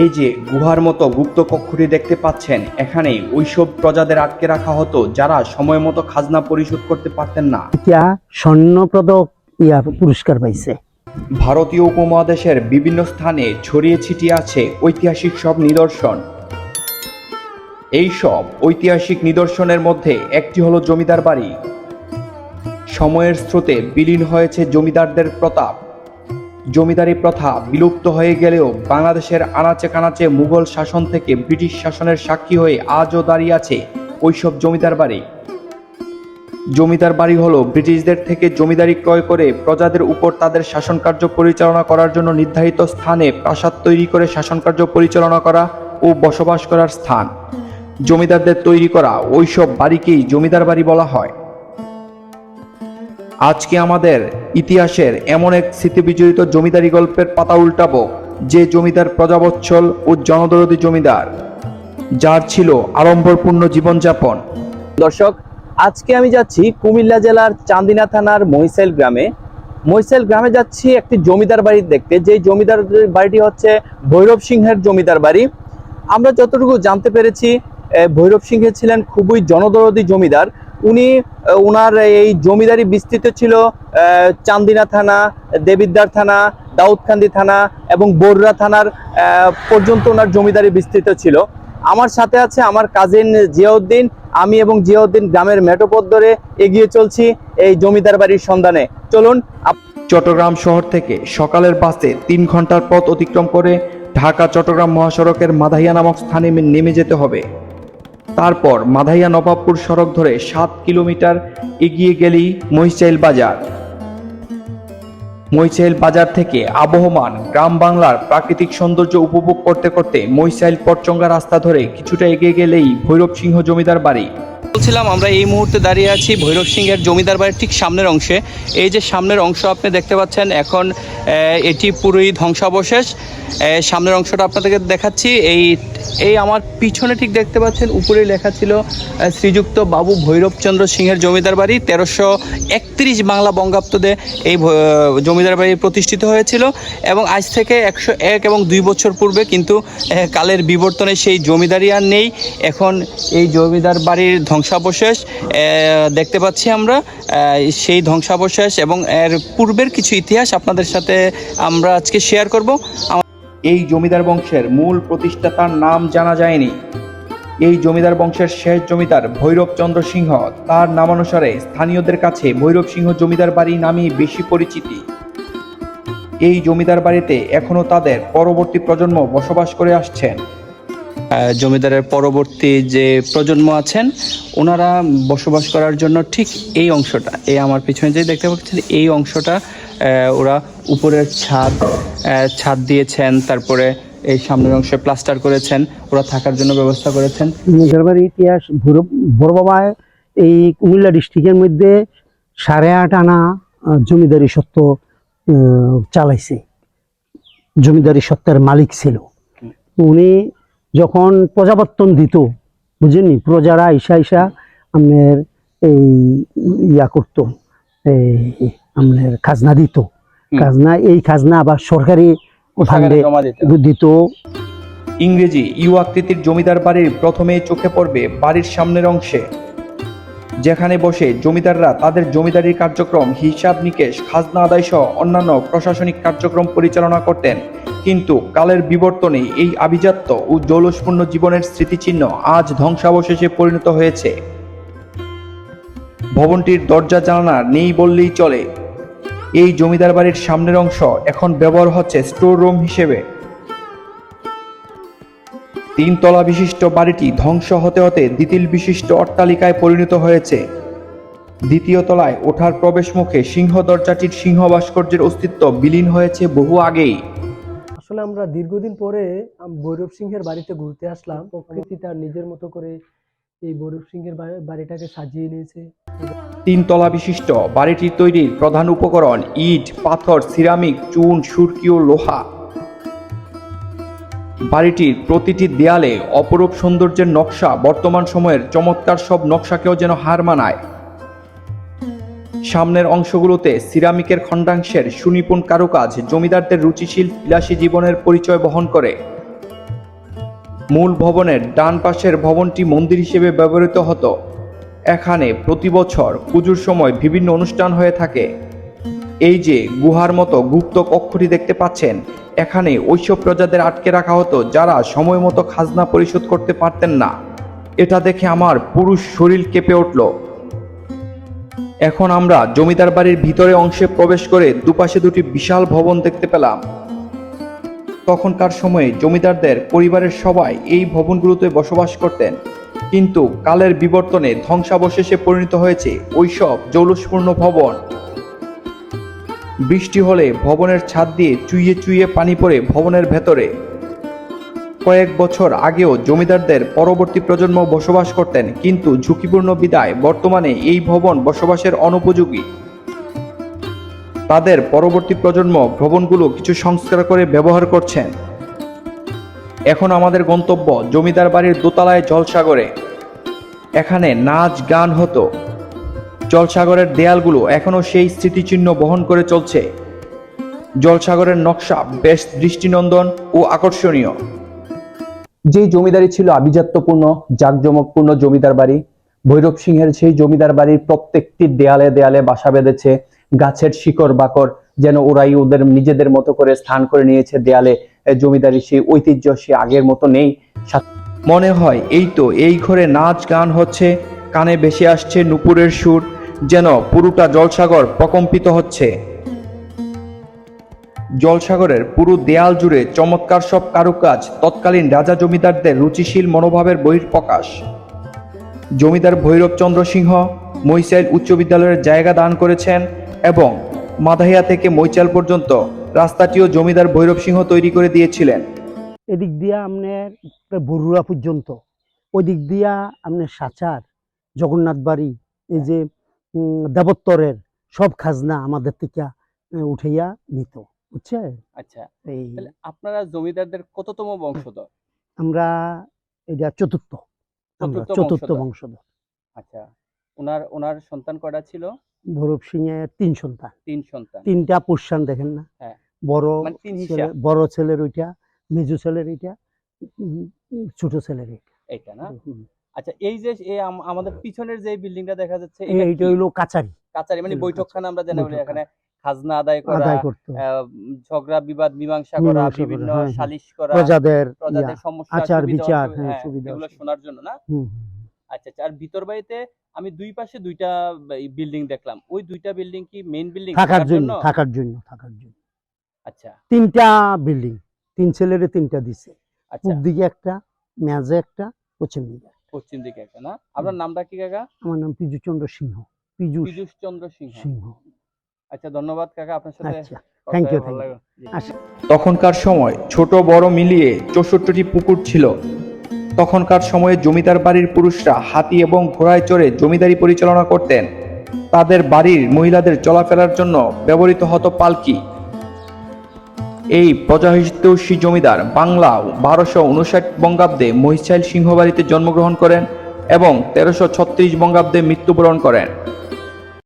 এই যে গুহার মতো গুপ্ত কক্ষটি দেখতে পাচ্ছেন এখানেই ওইসব প্রজাদের আটকে রাখা হতো যারা সময় মতো খাজনা পরিশোধ করতে পারতেন না। স্বর্ণপদক ইয়া পুরস্কার পাইছে। ভারতীয় উপমহাদেশের বিভিন্ন স্থানে ছড়িয়ে ছিটিয়ে আছে ঐতিহাসিক সব নিদর্শন। এই সব ঐতিহাসিক নিদর্শনের মধ্যে একটি হলো জমিদার বাড়ি। সময়ের স্রোতে বিলীন হয়েছে জমিদারদের প্রতাপ। জমিদারি প্রথা বিলুপ্ত হয়ে গেলেও বাংলাদেশের আনাচে কানাচে মুঘল শাসন থেকে ব্রিটিশ শাসনের সাক্ষী হয়ে আজও দাঁড়িয়ে আছে ওইসব জমিদার বাড়ি। জমিদার বাড়ি হলো ব্রিটিশদের থেকে জমিদারি ক্রয় করে প্রজাদের উপর তাদের শাসন কার্য পরিচালনা করার জন্য নির্ধারিত স্থানে প্রাসাদ তৈরি করে শাসন কার্য পরিচালনা করা ও বসবাস করার স্থান। জমিদারদের তৈরি করা ওইসব বাড়িকেই জমিদার বাড়ি বলা হয়। আজকে আমাদের ইতিহাসের এমন এক স্মৃতিবিজড়িত জমিদারি গল্পের পাতা উল্টাবো, যে জমিদার প্রজাবৎসল ও জনদরদী জমিদার, যার ছিল আড়ম্বরপূর্ণ জীবনযাপন। দর্শক, আজকে আমি যাচ্ছি কুমিল্লা জেলার চান্দিনা থানার মহিসাইল গ্রামে। মহিসাইল গ্রামে যাচ্ছি একটি জমিদার বাড়ি দেখতে। যে জমিদার বাড়িটি হচ্ছে ভৈরব সিংহের জমিদার বাড়ি। আমরা যতটুকু জানতে পেরেছি ভৈরব সিংহে ছিলেন খুবই জনদরদী জমিদার। উনি ওনার এই জমিদারি বিস্তৃত ছিল চান্দিনা থানা দেবিদ্দার থানা, দাউদকান্দি থানা এবং বররা থানার পর্যন্ত ওনার জমিদারি বিস্তৃত ছিল। আমার সাথে আছে আমার কাজিন জিয়াউদ্দিন, আমি এবং জিয়াউদ্দিন গ্রামের মেটোপথ ধরে এগিয়ে চলছি এই জমিদার বাড়ির সন্ধানে। চলুন চট্টগ্রাম শহর থেকে সকালের বাসে তিন ঘণ্টার পথ অতিক্রম করে ঢাকা চট্টগ্রাম মহাসড়কের মাধাইয়া নামক স্থানে নেমে যেতে হবে। তারপর মাধাইয়া নবাবপুর সড়ক ধরে সাত কিলোমিটার এগিয়ে গেলেই মহিচাইল বাজার। মহিচাইল বাজার থেকে আবহমান গ্রাম বাংলার প্রাকৃতিক সৌন্দর্য উপভোগ করতে করতে মহিচাইল পটচঙ্গা রাস্তা ধরে কিছুটা এগিয়ে গেলেই ভৈরব সিংহ জমিদার বাড়ি। বলছিলাম, আমরা এই মুহূর্তে দাঁড়িয়ে আছি ভৈরব সিংহের জমিদার বাড়ির ঠিক সামনের অংশে। এই যে সামনের অংশ আপনি দেখতে পাচ্ছেন, এখন এটি পুরোই ধ্বংসাবশেষ। সামনের অংশটা আপনাদেরকে দেখাচ্ছি। এই এই আমার পিছনে ঠিক দেখতে পাচ্ছেন উপরে লেখা ছিল শ্রীযুক্ত বাবু ভৈরবচন্দ্র সিংহের জমিদার বাড়ি, তেরোশো একত্রিশ বাংলা বঙ্গাব্দে এই জমিদার বাড়ি প্রতিষ্ঠিত হয়েছিল এবং আজ থেকে একশো এক এবং দুই বছর পূর্বে কিন্তু কালের বিবর্তনে সেই জমিদারি আর নেই। এখন এই জমিদার বাড়ির ধ্বংসাবশেষ দেখতে পাচ্ছি আমরা সেই ধ্বংসাবশেষ এবং এর পূর্বের কিছু ইতিহাস আপনাদের সাথে আমরা আজকে শেয়ার করব। এই জমিদার বংশের মূল প্রতিষ্ঠাতার নাম জানা যায়নি। এই জমিদার বংশের শেষ জমিদার ভৈরব চন্দ্র সিংহ। তার নামানুসারে স্থানীয়দের কাছে ভৈরব সিংহ জমিদার বাড়ি নামেই বেশি পরিচিতি। এই জমিদার বাড়িতে এখনও তাদের পরবর্তী প্রজন্ম বসবাস করে আসছেন। জমিদারের পরবর্তী যে প্রজন্ম আছেন, ওনারা বসবাস করার জন্য ঠিক এই অংশটা, এই আমার পিছনে যে দেখতে পাচ্ছেন, এই অংশটা ওরা উপরের ছাদ ছাদ দিয়েছেন, তারপরে এই সামনের অংশে প্লাস্টার করেছেন, ওরা থাকার জন্য ব্যবস্থা করেছেন। বাড়ির ইতিহাস ভৈরব বড় এই কুমিল্লা ডিস্ট্রিক্টের মধ্যে সাড়ে আট আনা জমিদারি সত্ত্ব চালাইছে। জমিদারি সত্ত্বের মালিক ছিল। উনি যখন প্রজাবর্তন দিত বুঝেনি প্রজারা ইসা ইসা আপনার এই ইয়া করতো, এই আপনার খাজনা দিত। খাজনা এই খাজনা আবার সরকারি ফান্ডে দিত। ইংরেজি ইউ আকৃতির জমিদার বাড়ির প্রথমে চোখে পড়বে বাড়ির সামনের অংশে। যেখানে বসে জমিদাররা তাদের জমিদারির কার্যক্রম হিসাব নিকেশ খাজনা আদায় সহ অন্যান্য প্রশাসনিক কার্যক্রম পরিচালনা করতেন। কিন্তু কালের বিবর্তনে এই আভিজাত্য ও জৌলসপূর্ণ জীবনের স্মৃতিচিহ্ন আজ ধ্বংসাবশেষে পরিণত হয়েছে। ভবনটির দরজা জানালা নেই বললেই চলে। এই জমিদার বাড়ির সামনের অংশ এখন ব্যবহার হচ্ছে স্টোর রুম হিসেবে। তিনতলা বিশিষ্ট বাড়িটি ধ্বংস হতে হতে দ্বিতিল বিশিষ্ট অট্টালিকায় পরিণত হয়েছে। দ্বিতীয় তলায় ওঠার প্রবেশ মুখে সিংহ দরজাটির সিংহ ভাস্কর্যের অস্তিত্ব বিলীন হয়েছে বহু আগেই। আসলে আমরা দীর্ঘদিন পরে ভৈরব সিংহের বাড়িতে ঘুরতে আসলাম। প্রকৃতি তার নিজের মতো করে এই ভৈরব সিংহের বাড়ি- বাড়িটাকে সাজিয়ে নিয়েছে। তিনতলা বিশিষ্ট বাড়িটির তৈরির প্রধান উপকরণ ইট, পাথর, সিরামিক, চুন, সুরকি ও লোহা। বাড়িটির প্রতিটি দেয়ালে অপরূপ সৌন্দর্যের নকশা, বর্তমান সময়ের চমৎকার সব নকশাকেও যেন হার মানায়। সামনের অংশগুলোতে সিরামিকের খণ্ডাংশের সুনিপুণ কারুকাজ, জমিদারদের রুচিশীল বিলাসী জীবনের পরিচয় বহন করে। মূল ভবনের ডান পাশের ভবনটি মন্দির হিসেবে ব্যবহৃত হতো। এখানে প্রতি বছর পুজোর সময় বিভিন্ন অনুষ্ঠান হয়ে থাকে। এই যে গুহার মতো গুপ্ত কক্ষটি দেখতে পাচ্ছেন, এখানে ওইসব প্রজাদের আটকে রাখা হতো যারা সময় মতো খাজনা পরিশোধ করতে পারতেন না। এটা দেখে আমার পুরুষ শরীর কেঁপে উঠল। এখন আমরা জমিদার বাড়ির ভিতরে অংশে প্রবেশ করে দুপাশে দুটি বিশাল ভবন দেখতে পেলাম। তখনকার সময়ে জমিদারদের পরিবারের সবাই এই ভবনগুলোতে বসবাস করতেন। কিন্তু কালের বিবর্তনে ধ্বংসাবশেষে পরিণত হয়েছে ওইসব জৌলুসপূর্ণ ভবন। বৃষ্টি হলে ভবনের ছাদ দিয়ে চুইয়ে চুইয়ে পানি পড়ে ভবনের ভেতরে। কয়েক বছর আগেও জমিদারদের পরবর্তী প্রজন্ম বসবাস করতেন, কিন্তু ঝুঁকিপূর্ণ বিদায় বর্তমানে এই ভবন বসবাসের অনুপযোগী। তাদের পরবর্তী প্রজন্ম ভবনগুলো কিছু সংস্কার করে ব্যবহার করছেন। এখন আমাদের গন্তব্য জমিদার বাড়ির দোতলায় জলসাগরে। এখানে নাচ গান হতো। জলসাগরের দেয়ালগুলো এখনও সেই স্মৃতিচিহ্ন বহন করে চলছে। জলসাগরের নকশা বেশ দৃষ্টিনন্দন ও আকর্ষণীয়। যে জমিদারি ছিল আভিজাত্যপূর্ণ, জাঁকজমকপূর্ণ জমিদার বাড়ি, ভৈরব সিংহের সেই জমিদার বাড়ির প্রত্যেকটি দেয়ালে দেয়ালে বাসা বেঁধেছে গাছের শিকড় বাকর যেন ওরাই ওদের নিজেদের মতো করে স্থান করে নিয়েছে দেয়ালে। জমিদারি সেই ঐতিহ্য সে আগের মতো নেই। মনে হয় এই তো, এই ঘরে নাচ গান হচ্ছে, কানে ভেসে আসছে নুপুরের সুর, যেন পুরোটা জলসাগর প্রকম্পিত হচ্ছে। জলসাগরের পুরো দেয়াল জুড়ে চমৎকার সব কারুকাজ, তৎকালীন রাজা জমিদারদের রুচিশীল মনোভাবের বহিঃপ্রকাশ। জমিদার ভৈরবচন্দ্র সিংহ মৈচাইল উচ্চ বিদ্যালয়ের জায়গা দান করেছেন এবং মাধাইয়া থেকে মৈচাল পর্যন্ত রাস্তাটিও জমিদার ভৈরব সিংহ তৈরি করে দিয়েছিলেন। এদিক দিয়া আপনার বরুড়া পর্যন্ত ওই দিক দিয়া আপনার সাচার জগন্নাথ বাড়ি এই যে দেবোত্তরের সব খাজনা আমাদের থেকে উঠাইয়া নিত বুঝছে? আচ্ছা এই তাহলে আপনারা জমিদারদের কততম বংশধর? আমরা এটা চতুর্থ চতুর্থ চতুর্থ বংশধর। বংশধর। আচ্ছা ওনার ওনার সন্তান কটা ছিল? ভৈরব সিংয়ের তিন সন্তান। তিন সন্তান। তিনটা পোষান দেখেন না। হ্যাঁ। বড় মানে। বড় ছেলের ওইটা মেজু ছেলের উম, ছোট ছেলের এইটা। না? আচ্ছা এই যে আমাদের পিছনের যে বিল্ডিংটা দেখা যাচ্ছে এইটা কি? হইল কাচারি। কাচারি মানে বৈঠকখানা আমরা জানি এখানে খাজনা আদায় করা আদায় করতো। ঝগড়া বিবাদ মীমাংসা করা বিভিন্ন হ্যাঁ, হ্যাঁ। সালিশ করা প্রজাদের প্রজাদের সমস্যা আচার বিচার, সুবিধা এগুলো শোনার জন্য না? আচ্ছা আচ্ছা আর ভিতর বাড়িতে আমি দুই পাশে দুইটা বিল্ডিং দেখলাম। ওই দুইটা বিল্ডিং কি মেইন বিল্ডিং থাকার জন্য থাকার জন্য থাকার জন্য। আচ্ছা। তিনটা বিল্ডিং তিন ছেলেরে তিনটা দিছে। আচ্ছা। পূব দিকে একটা মেজে একটা পশ্চিম দিকে পশ্চিম দিকে একটা না? আপনার নামটা কি কাকা? আমার নাম পীযু চন্দ্র সিংহ। পীযুষ পীযুষ চন্দ্র সিংহ। সিংহ। আচ্ছা ধন্যবাদ কাকা আপনার সাথে আচ্ছা। লাগল। আচ্ছা। তখনকার সময় ছোট বড় মিলিয়ে চৌষট্টিটি পুকুর ছিল। তখনকার সময়ে জমিদার বাড়ির পুরুষরা হাতি এবং ঘোড়ায় চড়ে জমিদারি পরিচালনা করতেন। তাদের বাড়ির মহিলাদের চলাফেরার জন্য ব্যবহৃত হতো পালকি। এই প্রজাহিতৈষী জমিদার বাংলা বারোশো উনষাট বঙ্গাব্দে মহিষাইল সিংহবাড়িতে জন্মগ্রহণ করেন এবং তেরোশো ছত্রিশ বঙ্গাব্দে মৃত্যুবরণ করেন।